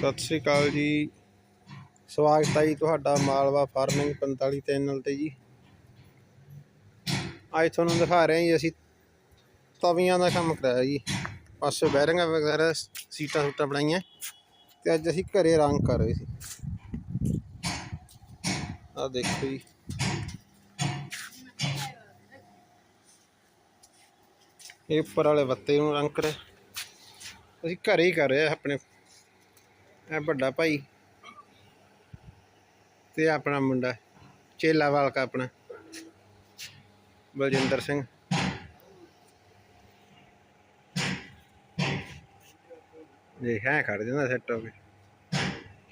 ਸਤਿ ਸ੍ਰੀ ਅਕਾਲ ਜੀ। ਸਵਾਗਤ ਹੈ ਜੀ ਤੁਹਾਡਾ ਮਾਲਵਾ ਫਾਰਮਿੰਗ 45 ਚੈਨਲ ਤੇ ਜੀ। ਅੱਜ ਤੁਹਾਨੂੰ ਦਿਖਾ ਰਹੇ ਹਾਂ ਜੀ ਅਸੀਂ ਤਵੀਆਂ ਦਾ ਕੰਮ ਕਰਾਇਆ ਜੀ। ਪਾਸੇ ਬੈਰਿੰਗਾਂ ਵਗੈਰਾ, ਸੀਟਾਂ ਸੂਟਾਂ ਬਣਾਈਆਂ ਤੇ ਅੱਜ ਅਸੀਂ ਘਰੇ ਰੰਗ ਕਰ ਰਹੇ ਸੀ। ਆ ਦੇਖੋ ਜੀ। ਇਹ ਉੱਪਰ ਵਾਲੇ ਬੱਤੇ ਨੂੰ ਰੰਗ ਕਰਿਆ। ਅਸੀਂ ਘਰੇ ਹੀ ਕਰ ਰਹੇ ਆ ਆਪਣੇ ਇਹ ਵੱਡਾ ਭਾਈ। ਤੇ ਆਪਣਾ ਮੁੰਡਾ ਚੇਲਾਵਾਲ ਕਾ ਆਪਣਾ। ਬਲਜਿੰਦਰ ਸਿੰਘ। ਜੇ ਹੈ ਖੜ ਜਾਂਦਾ ਸੈੱਟ ਹੋ ਕੇ।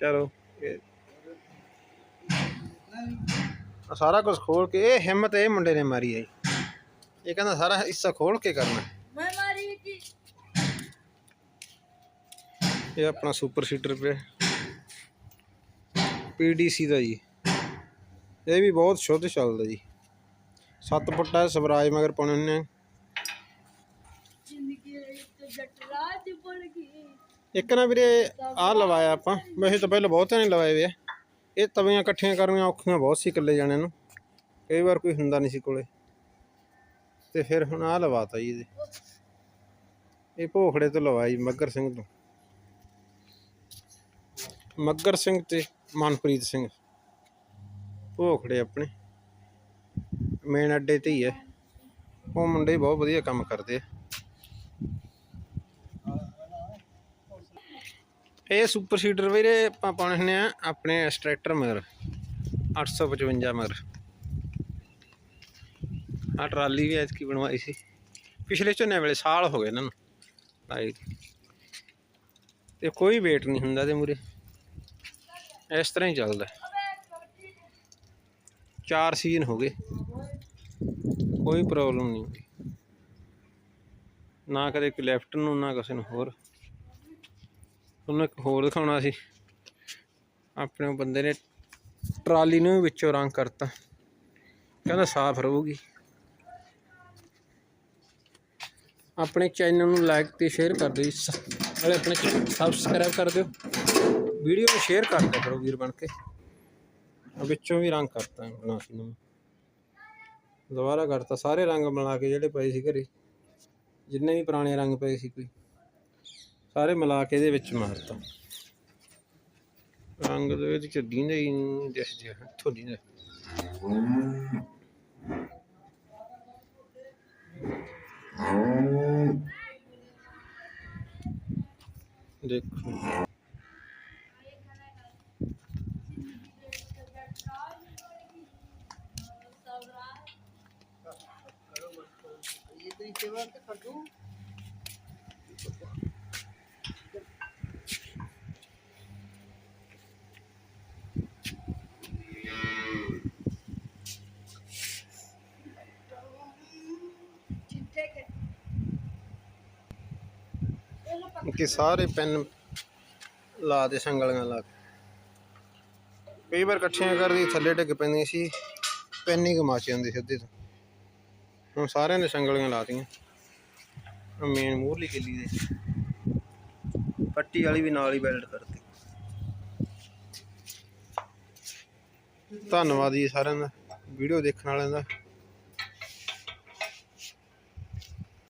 ਚਲੋ ਇਹ ਆਹ ਸਾਰਾ ਕੁਝ ਖੋਲ ਕੇ, ਇਹ ਹਿੰਮਤ ਇਹ ਮੁੰਡੇ ਨੇ ਮਾਰੀ ਹੈ ਜੀ। ਇਹ ਕਹਿੰਦਾ ਸਾਰਾ ਹਿੱਸਾ ਖੋਲ ਕੇ ਕਰਨਾ ਮੈਂ ਮਾਰੀ ਕਿ ਇਹ ਆਪਣਾ ਸੁਪਰ ਸੀਟਰ ਪਿਆ। ਪੀਡੀਸੀ ਦਾ ਜੀ। ਇਹ ਵੀ ਬਹੁਤ ਸ਼ੁੱਧ ਚੱਲਦਾ ਜੀ। ਸੱਤ ਫੁੱਟਾ ਸਵਰਾਜ ਮਗਰ ਪਾਉਣੇ ਨੇ ਇੱਕ ਨਾ ਵੀਰੇ, ਆਹ ਲਵਾਇਆ ਆਪਾਂ। ਵੈਸੇ ਤਾਂ ਪਹਿਲਾਂ ਬਹੁਤਿਆਂ ਨੇ ਲਵਾਏ ਵੇ ਆ। ਇਹ ਤਵੀਆਂ ਇਕੱਠੀਆਂ ਕਰਨੀਆਂ ਔਖੀਆਂ ਬਹੁਤ ਸੀ ਇਕੱਲੇ ਜਾਣਿਆਂ ਨੂੰ। ਕਈ ਵਾਰ ਕੋਈ ਹੁੰਦਾ ਨਹੀਂ ਸੀ ਕੋਲੇ। ਤੇ ਫਿਰ ਹੁਣ ਆਹ ਲਵਾਤਾ ਜੀ ਇਹਦੇ। ਇਹ ਭੋਖੜੇ ਤੋਂ ਲਵਾਇਆ ਜੀ ਮੱਗਰ ਸਿੰਘ ਤੋਂ। ਮੱਗਰ ਸਿੰਘ ਤੇ ਮਨਪ੍ਰੀਤ ਸਿੰਘ। ਭੋਖੜੇ ਆਪਣੇ। ਮੇਨ ਅੱਡੇ ਤੇ ਹੀ ਹੈ। ਉਹ ਮੁੰਡੇ ਬਹੁਤ ਵਧੀਆ ਕੰਮ ਕਰਦੇ ਆ। ਇਹ ਸੁਪਰ ਸੀਡਰ ਵੀਰੇ ਆਪਾਂ ਪਾਉਣੇ ਹੁੰਦੇ ਆ ਆਪਣੇ ਐਕਸਟ੍ਰੈਕਟਰ ਮਗਰ। 855 ਮਗਰ। ਆ ਟਰਾਲੀ ਵੀ ਐਤਕੀ ਬਣਵਾਈ ਸੀ। ਪਿਛਲੇ ਝੋਨੇ ਵੇਲੇ ਸਾਲ ਹੋ ਗਏ ਇਹਨਾਂ ਨੂੰ। ਲਾਈ ਤੇ ਕੋਈ ਵੇਟ ਨਹੀਂ ਹੁੰਦਾ ਤੇ ਮੂਰੇ। ਇਸ ਤਰ੍ਹਾਂ ਹੀ ਚੱਲਦਾ। ਚਾਰ ਸੀਜ਼ਨ ਹੋ ਗਏ। ਕੋਈ ਪ੍ਰੋਬਲਮ ਨਹੀਂ ਨਾ ਕਦੇ ਲੈਫਟ ਨੂੰ, ਨਾ ਕਿਸੇ ਨੂੰ ਹੋਰ। ਤੁਹਾਨੂੰ ਇੱਕ ਹੋਰ ਦਿਖਾਉਣਾ ਸੀ। ਆਪਣੇ ਬੰਦੇ ਨੇ ਟਰਾਲੀ ਨੂੰ ਵੀ ਵਿੱਚੋਂ ਰੰਗ ਕਰਤਾ। ਕਹਿੰਦਾ ਸਾਫ਼ ਰਹੂਗੀ। ਆਪਣੇ ਚੈਨਲ ਨੂੰ ਲਾਈਕ ਤੇ ਸ਼ੇਅਰ ਕਰ ਦਿਓ ਜੀ। ਸ- ਨਾਲੇ ਆਪਣੇ ਸਬਸਕ੍ਰਾਈਬ ਕਰ ਦਿਓ। ਵੀਡੀਓ ਨੂੰ ਸ਼ੇਅਰ ਕਰ ਦਿਆ ਕਰੋ ਵੀਰ ਬਣ ਕੇ। ਵਿੱਚੋਂ ਵੀ ਰੰਗ ਕਰਤਾ ਹੈ ਬਣਾ ਸੀ ਨੂੰ ਦੁਬਾਰਾ ਕਰਤਾ, ਸਾਰੇ ਰੰਗ ਮਿਲਾ ਕੇ ਜਿਹੜੇ ਪਏ ਸੀ ਘਰੇ। ਜਿੰਨੇ ਵੀ ਪੁਰਾਣੇ ਰੰਗ ਪਏ ਸੀ ਕੋਈ। ਸਾਰੇ ਮਿਲਾ ਕੇ ਇਹਦੇ ਵਿੱਚ ਮਾਰਤਾ। ਰੰਗ ਦੇ ਵਿੱਚ ਚੱਡੀ ਨਹੀਂ ਦਿਸਦੇ ਹੱਥੋਂ ਦੀਂਦੇ ਦੇਖੋ। ਕਿ ਸਾਰੇ ਪੈਨ ਲਾ ਦੇ ਸੰਗਲੀਆਂ ਲਾ ਕੇ। ਕਈ ਵਾਰ ਇਕੱਠੀਆਂ ਕਰਦੀ, ਥੱਲੇ ਡਿੱਗ ਪੈਂਦੀਆਂ ਸੀ, ਪੈਨ ਹੀ ਗਮਾਚ ਹੁੰਦੀ ਸੀ ਅੱਧੇ ਤੋਂ। ਹੁਣ ਸਾਰਿਆਂ ਨੇ ਸੰਗਲੀਆਂ ਲਾਤੀਆਂ। ਮੇਨ ਮੂਰਲੀ ਕਿੱਲੀ ਦੇ। ਪੱਟੀ ਵਾਲੀ ਵੀ ਨਾਲ ਹੀ ਵੈਲਡ ਕਰਤੀ। ਧੰਨਵਾਦ ਜੀ ਸਾਰਿਆਂ ਦਾ। ਵੀਡੀਓ ਦੇਖਣ ਵਾਲਿਆਂ ਦਾ।